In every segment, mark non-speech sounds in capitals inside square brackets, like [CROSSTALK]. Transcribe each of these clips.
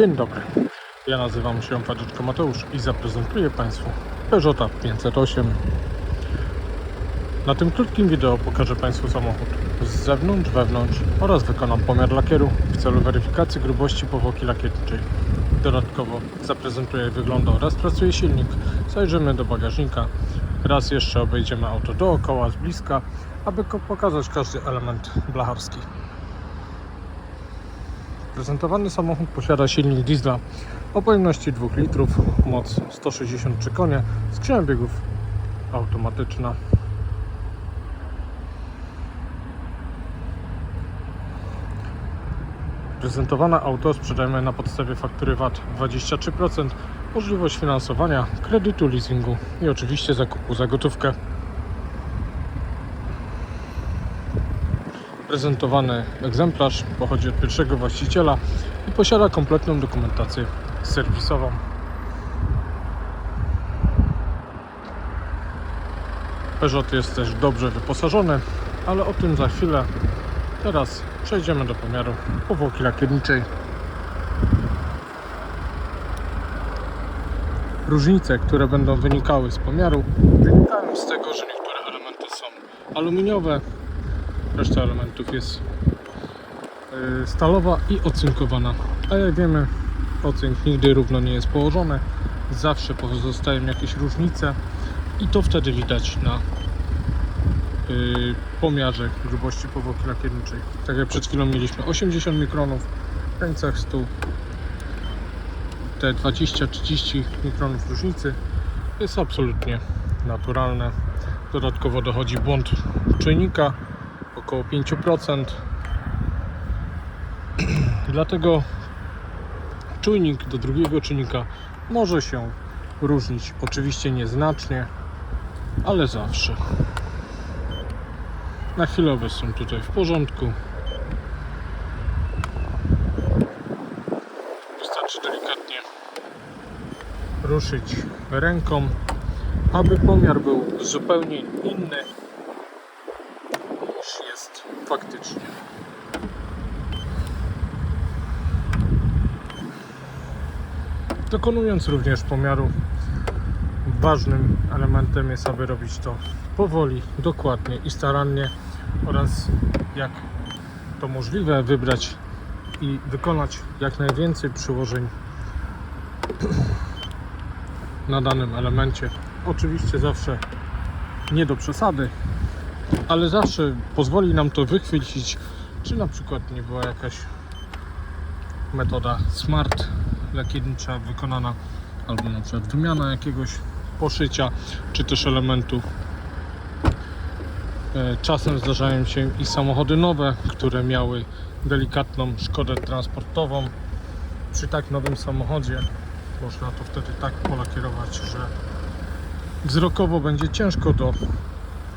Dzień dobry. Ja nazywam się Fadziczko Mateusz i zaprezentuję Państwu Peugeota 508. Na tym krótkim wideo pokażę Państwu samochód z zewnątrz, wewnątrz oraz wykonam pomiar lakieru w celu weryfikacji grubości powłoki lakierniczej. Dodatkowo zaprezentuję jak wygląda oraz pracuje silnik, zajrzymy do bagażnika, raz jeszcze obejdziemy auto dookoła z bliska, aby pokazać każdy element blacharski. Prezentowany samochód posiada silnik diesla o pojemności 2 litrów, moc 163 konie, skrzynia biegów automatyczna. Prezentowane auto sprzedajemy na podstawie faktury VAT 23%, możliwość finansowania, kredytu, leasingu i oczywiście zakupu za gotówkę. Prezentowany egzemplarz pochodzi od pierwszego właściciela i posiada kompletną dokumentację serwisową. Peugeot jest też dobrze wyposażony, ale o tym za chwilę. Teraz przejdziemy do pomiaru powłoki lakierniczej. Różnice, które będą wynikały z pomiaru, wynikają z tego, że niektóre elementy są aluminiowe, reszta elementów jest y, stalowa i ocynkowana. A jak wiemy, ocynk nigdy równo nie jest położony, zawsze pozostają jakieś różnice i to wtedy widać na y, pomiarze grubości powłoki lakierniczej. Tak jak przed chwilą mieliśmy 80 mikronów, w granicach 100 te 20-30 mikronów różnicy jest absolutnie naturalne. Dodatkowo dochodzi błąd czujnika około 5%. [CLEARS THROAT] Dlatego czujnik do drugiego czujnika może się różnić. Oczywiście nieznacznie, ale zawsze. Na chwilę obecną tutaj w porządku. Wystarczy delikatnie ruszyć ręką, aby pomiar był zupełnie inny niż jest faktycznie. Dokonując również pomiaru, ważnym elementem jest, aby robić to powoli, dokładnie i starannie oraz jak to możliwe wybrać i wykonać jak najwięcej przyłożeń [CLEARS THROAT] na danym elemencie. Oczywiście zawsze nie do przesady, ale zawsze pozwoli nam to wychwycić, czy na przykład nie była jakaś metoda smart lakiernicza wykonana, albo na przykład wymiana jakiegoś poszycia, czy też elementu. E, Czasem zdarzają się i samochody nowe, które miały delikatną szkodę transportową. Przy tak nowym samochodzie można to wtedy tak polakierować, że wzrokowo będzie ciężko do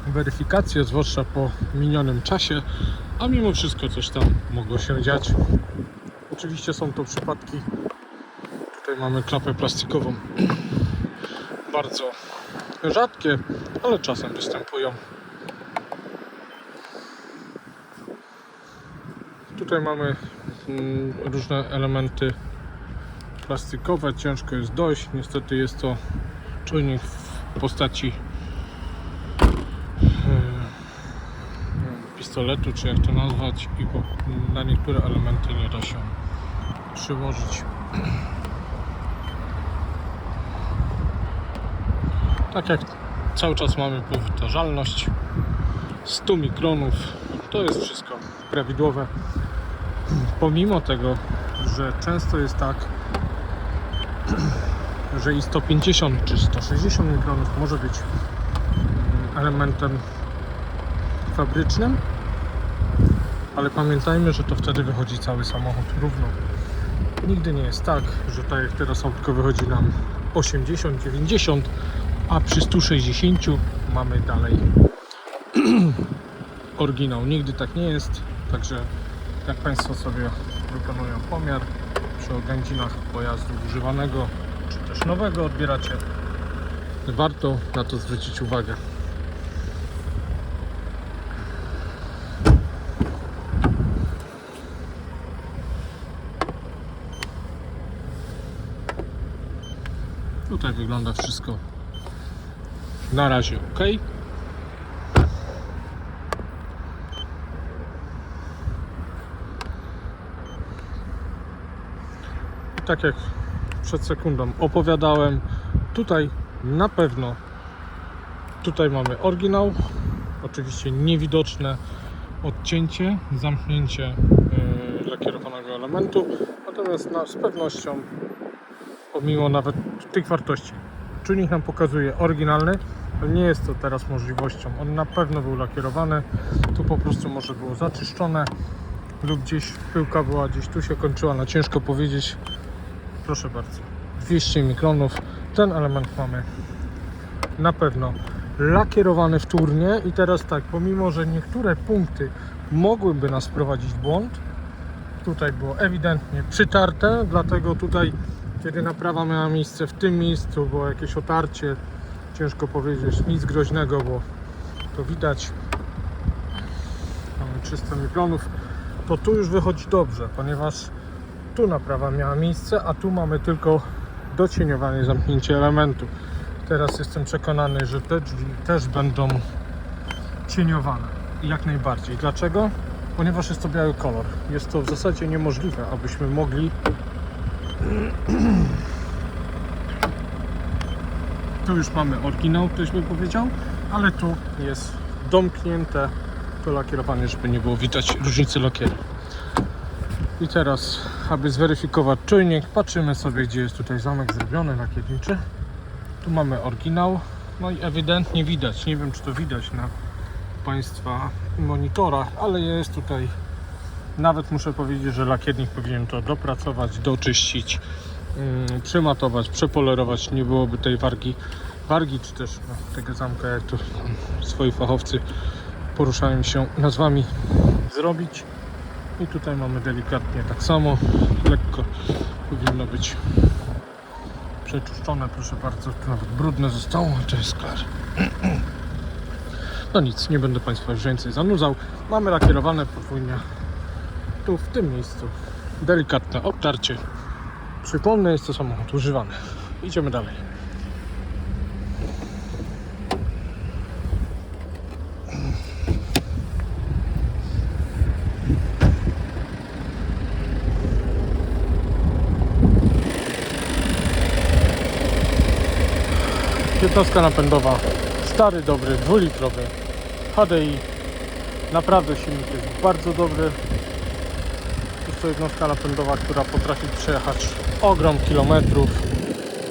weryfikacji, zwłaszcza po minionym czasie, a mimo wszystko coś tam mogło się dziać. Oczywiście są to przypadki. Tutaj mamy klapę plastikową. Bardzo rzadkie, ale czasem występują. Tutaj mamy mm, różne elementy plastikowe, ciężko jest dojść. Niestety jest to czujnik w postaci e, pistoletu, czy jak to nazwać, i na niektóre elementy nie da się przyłożyć. Tak jak cały czas mamy powtarzalność 100 mikronów, to jest wszystko prawidłowe. Pomimo tego, że często jest tak, [CLEARS THROAT] że i 150 czy 160 mikronów może być mm, elementem fabrycznym, ale pamiętajmy, że to wtedy wychodzi cały samochód równo. Nigdy nie jest tak, że tak jak teraz autko wychodzi nam 80, 90, a przy 160 mamy dalej [CLEARS THROAT] oryginał. Nigdy tak nie jest, także jak Państwo sobie wykonują pomiar przy oględzinach pojazdu używanego czy też nowego odbieracie, warto na to zwrócić uwagę. Tutaj wygląda wszystko na razie ok. Tak jak przed sekundą opowiadałem, tutaj na pewno tutaj mamy oryginał, oczywiście niewidoczne odcięcie, zamknięcie yy, lakierowanego elementu, natomiast na, z pewnością pomimo nawet tych wartości czujnik nam pokazuje oryginalny, nie jest to teraz możliwością. On na pewno był lakierowany, tu po prostu może było zaczyszczone lub gdzieś pyłka była gdzieś tu się kończyła, no ciężko powiedzieć. Proszę bardzo, 200 mikronów. Ten element mamy na pewno lakierowany wtórnie i teraz tak, pomimo, że niektóre punkty mogłyby nas wprowadzić w błąd, tutaj było ewidentnie przytarte, dlatego tutaj kiedy naprawa miała miejsce w tym miejscu, było jakieś otarcie, ciężko powiedzieć, nic groźnego, bo to widać. Mamy 300 mikronów, to tu już wychodzi dobrze, ponieważ tu naprawa miała miejsce, a tu mamy tylko docieniowanie, zamknięcie elementu. Teraz jestem przekonany, że te drzwi też będą cieniowane. Jak najbardziej. Dlaczego? Ponieważ jest to biały kolor. Jest to w zasadzie niemożliwe, abyśmy mogli [CLEARS THROAT] Tu już mamy oryginał, ktoś by powiedział, ale tu jest domknięte to lakierowanie, żeby nie było widać różnicy lakieru. I teraz, aby zweryfikować czujnik, patrzymy sobie, gdzie jest tutaj zamek zrobiony lakierniczy. Tu mamy oryginał, no i ewidentnie widać, nie wiem czy to widać na Państwa monitorach, ale jest tutaj nawet muszę powiedzieć, że lakiernik powinien to dopracować, doczyścić, yy, przymatować, przepolerować. Nie byłoby tej wargi, wargi czy też no, tego zamka, jak to swoi fachowcy poruszają się nazwami zrobić. I tutaj mamy delikatnie tak samo, lekko powinno być przeczyszczone, proszę bardzo, tu nawet brudne zostało, to jest klar. [CLEARS THROAT] No nic, nie będę Państwa już więcej zanudzał. Mamy lakierowane podwójnie tu w tym miejscu delikatne obtarcie. Przypomnę, jest to samochód używany. Idziemy dalej. Piętnastka napędowa, stary, dobry, dwulitrowy HDI. Naprawdę silnik jest bardzo dobry. To jednostka napędowa, która potrafi przejechać ogrom kilometrów.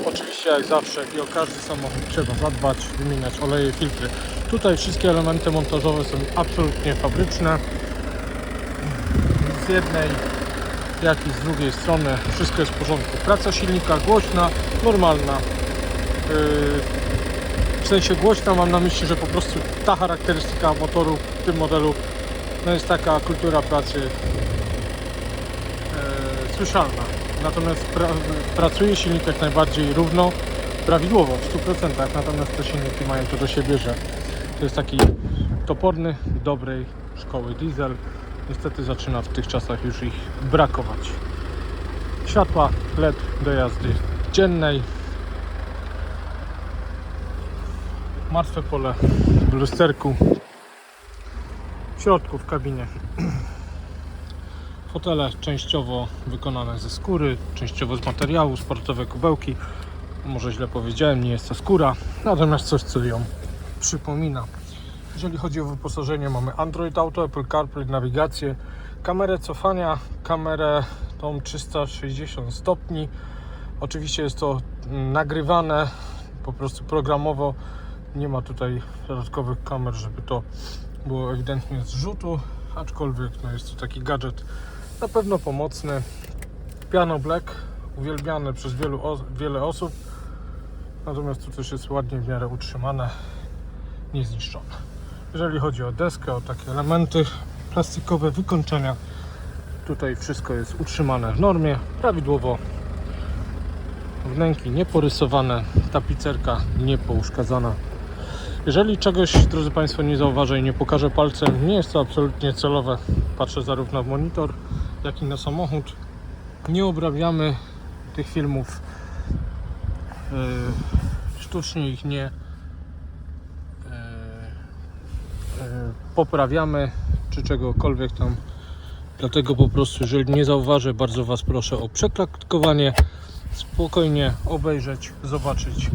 Oczywiście jak zawsze i o każdy samochód trzeba zadbać, wymieniać oleje, filtry. Tutaj wszystkie elementy montażowe są absolutnie fabryczne. Z jednej jak i z drugiej strony wszystko jest w porządku. Praca silnika głośna, normalna. Yy, w sensie głośna mam na myśli, że po prostu ta charakterystyka motoru w tym modelu no jest taka kultura pracy słyszalna. Natomiast pra, pracuje silnik jak najbardziej równo, prawidłowo w 100%. Natomiast te silniki mają to do siebie, że to jest taki toporny, dobrej szkoły diesel. Niestety zaczyna w tych czasach już ich brakować. Światła LED do jazdy dziennej. Martwe pole w lusterku. W środku w kabinie [CLEARS THROAT] Fotele częściowo wykonane ze skóry, częściowo z materiału, sportowe kubełki. Może źle powiedziałem, nie jest to skóra, natomiast coś, co ją przypomina. Jeżeli chodzi o wyposażenie, mamy Android Auto, Apple CarPlay, nawigację, kamerę cofania, kamerę tą 360 stopni. Oczywiście jest to nagrywane po prostu programowo. Nie ma tutaj dodatkowych kamer, żeby to było ewidentnie z aczkolwiek no jest to taki gadżet na pewno pomocny. Piano Black, uwielbiane przez wielu, wiele osób, natomiast tu też jest ładnie w miarę utrzymane, niezniszczone. Jeżeli chodzi o deskę, o takie elementy plastikowe, wykończenia, tutaj wszystko jest utrzymane w normie, prawidłowo wnęki nieporysowane, tapicerka niepouszkadzana. Jeżeli czegoś, drodzy Państwo, nie zauważę i nie pokażę palcem, nie jest to absolutnie celowe. Patrzę zarówno w monitor, jak i na samochód. Nie obrabiamy tych filmów sztucznie ich nie e, e, poprawiamy czy czegokolwiek tam. Dlatego po prostu, jeżeli nie zauważę, bardzo Was proszę o przeklatkowanie, spokojnie obejrzeć, zobaczyć,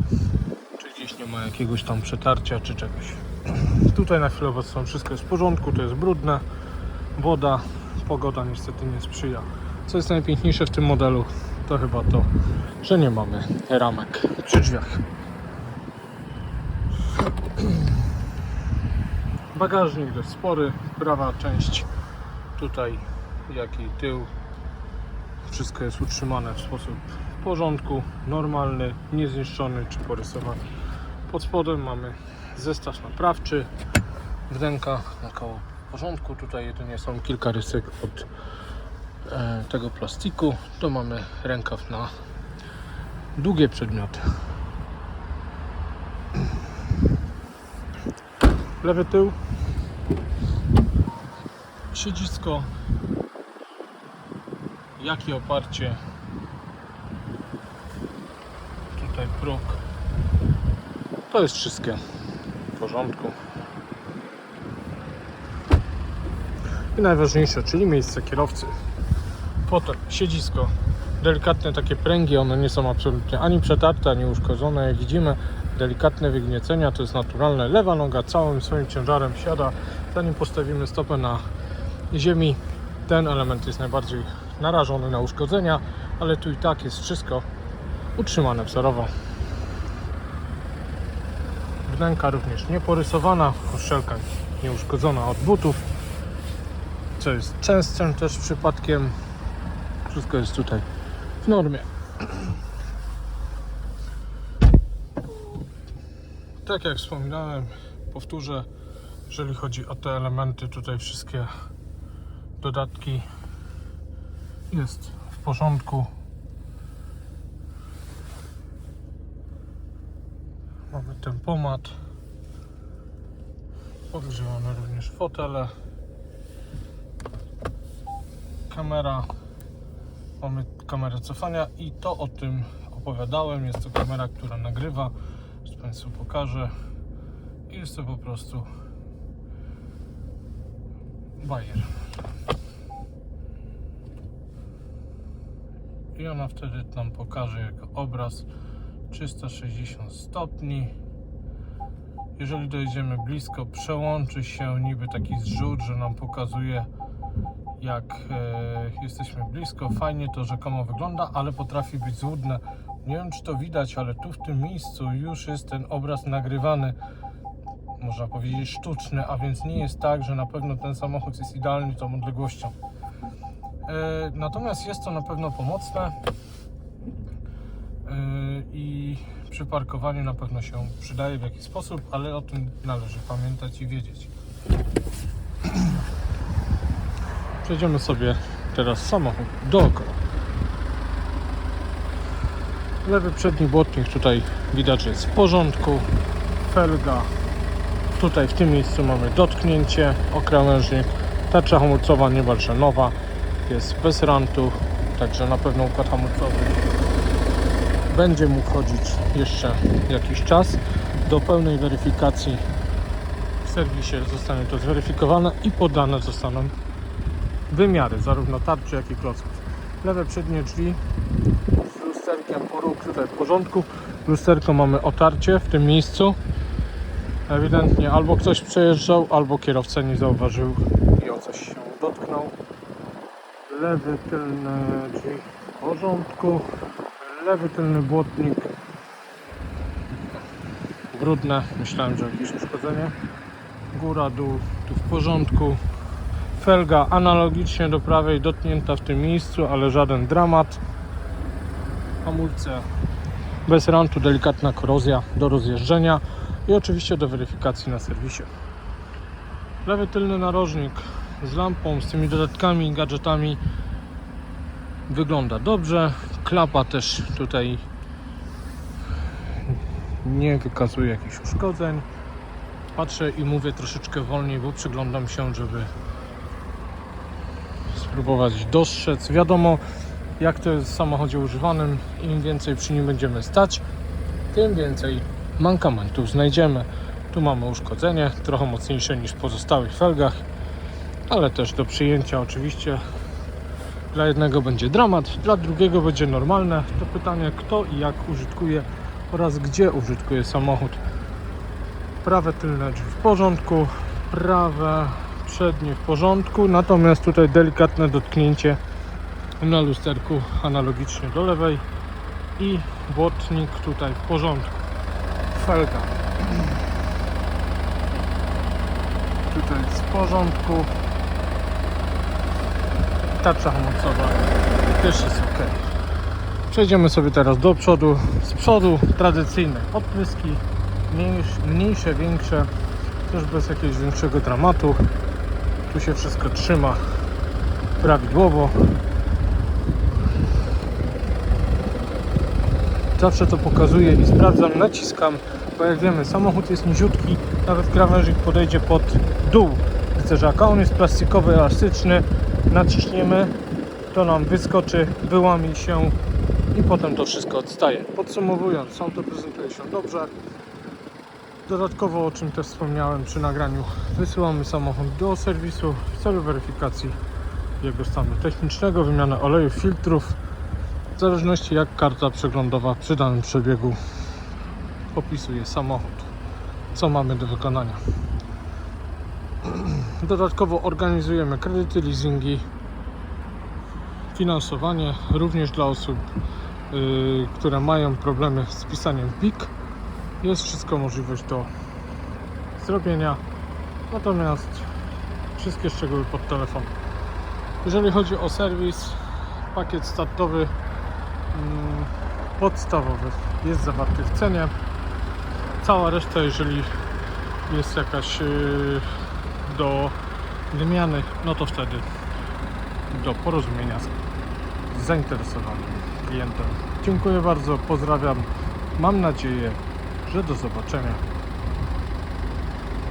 czy gdzieś nie ma jakiegoś tam przetarcia czy czegoś. [CLEARS THROAT] Tutaj na chwilę obecną wszystko jest w porządku, to jest brudne, woda, pogoda niestety nie sprzyja. Co jest najpiękniejsze w tym modelu, to chyba to, że nie mamy ramek przy drzwiach. Bagażnik dość spory, prawa część tutaj, jak i tył. Wszystko jest utrzymane w sposób w porządku, normalny, niezniszczony czy porysowany. Pod spodem mamy zestaw naprawczy, wnęka około w porządku. Tutaj jedynie są kilka rysek od e, tego plastiku. Tu mamy rękaw na długie przedmioty. Lewy tył. Siedzisko. Jak i oparcie. Tutaj próg. To jest wszystkie w porządku. I najważniejsze, czyli miejsce kierowcy. Potem siedzisko. Delikatne takie pręgi, one nie są absolutnie ani przetarte, ani uszkodzone. Jak widzimy, delikatne wygniecenia, to jest naturalne. Lewa noga całym swoim ciężarem siada. Zanim postawimy stopę na ziemi, ten element jest najbardziej narażony na uszkodzenia, ale tu i tak jest wszystko utrzymane wzorowo. Wnęka również nieporysowana, uszczelka nieuszkodzona od butów, co jest częstszym też przypadkiem. Wszystko jest tutaj w normie. Tak jak wspominałem, powtórzę, jeżeli chodzi o te elementy, tutaj wszystkie dodatki jest w porządku. Mamy tempomat. Podgrzewamy również fotele. Kamera. Mamy kamerę cofania i to o tym opowiadałem. Jest to kamera, która nagrywa. Już Państwu pokażę. I jest to po prostu bajer. I ona wtedy nam pokaże jako obraz 360 stopni. Jeżeli dojdziemy blisko, przełączy się niby taki zrzut, że nam pokazuje jak e, jesteśmy blisko. Fajnie to rzekomo wygląda, ale potrafi być złudne. Nie wiem czy to widać, ale tu w tym miejscu już jest ten obraz nagrywany, można powiedzieć sztuczny, a więc nie jest tak, że na pewno ten samochód jest idealny tą odległością. E, Natomiast jest to na pewno pomocne e, i przy parkowaniu na pewno się przydaje w jakiś sposób, ale o tym należy pamiętać i wiedzieć. Przejdziemy sobie teraz samochód dookoła. Lewy przedni błotnik tutaj widać, jest w porządku. Felga. Tutaj w tym miejscu mamy dotknięcie o krawężnik. Tarcza hamulcowa niemalże nowa. Jest bez rantu, także na pewno układ hamulcowy będzie mógł chodzić jeszcze jakiś czas. Do pełnej weryfikacji w serwisie zostanie to zweryfikowane i podane zostaną wymiary zarówno tarczy, jak i klocków. Lewe przednie drzwi z lusterkiem tutaj w porządku. Lusterko mamy otarcie w tym miejscu. Ewidentnie albo ktoś przejeżdżał, albo kierowca nie zauważył i o coś się dotknął. Lewy tylny drzwi w porządku. Lewy tylny błotnik brudne. Myślałem, że jakieś uszkodzenie. Góra, dół tu w porządku. Felga analogicznie do prawej dotknięta w tym miejscu, ale żaden dramat. Hamulce bez rantu, delikatna korozja do rozjeżdżenia i oczywiście do weryfikacji na serwisie. Lewy tylny narożnik z lampą, z tymi dodatkami, gadżetami wygląda dobrze. Klapa też tutaj nie wykazuje jakichś uszkodzeń. Patrzę i mówię troszeczkę wolniej, bo przyglądam się, żeby spróbować dostrzec. Wiadomo, jak to jest w samochodzie używanym, im więcej przy nim będziemy stać, tym więcej mankamentów znajdziemy. Tu mamy uszkodzenie, trochę mocniejsze niż w pozostałych felgach, ale też do przyjęcia oczywiście. Dla jednego będzie dramat, dla drugiego będzie normalne. To pytanie, kto i jak użytkuje oraz gdzie użytkuje samochód. Prawe tylne drzwi w porządku, prawe przednie w porządku, natomiast tutaj delikatne dotknięcie na lusterku analogicznie do lewej i błotnik tutaj w porządku. Felga. Tutaj jest w porządku. Tarcza hamulcowa też jest ok. Przejdziemy sobie teraz do przodu. Z przodu tradycyjne mniejsze, mniejsze większe, też bez jakiegoś większego dramatu. Tu się wszystko trzyma prawidłowo. Zawsze to pokazuję i sprawdzam, naciskam, bo jak wiemy, samochód jest niziutki, nawet krawężnik podejdzie pod dół zderzaka. On jest plastikowy, elastyczny. Naciśniemy, to nam wyskoczy, wyłami się i potem to wszystko odstaje. Podsumowując, auto prezentuje się dobrze. Dodatkowo, o czym też wspomniałem przy nagraniu, wysyłamy samochód do serwisu w celu weryfikacji jego stanu technicznego, wymiany oleju, filtrów, w zależności jak karta przeglądowa przy danym przebiegu opisuje samochód, co mamy do wykonania. [CLEARS THROAT] Dodatkowo organizujemy kredyty, leasingi, finansowanie również dla osób, yy, które mają problemy z pisaniem PIK. Jest wszystko możliwość do zrobienia, natomiast wszystkie szczegóły pod telefon. Jeżeli chodzi o serwis, pakiet startowy mm, podstawowy jest zawarty w cenie. Cała reszta, jeżeli jest jakaś yy, do wymiany, no to wtedy do porozumienia z zainteresowanym klientem. Dziękuję bardzo, pozdrawiam. Mam nadzieję, do zobaczenia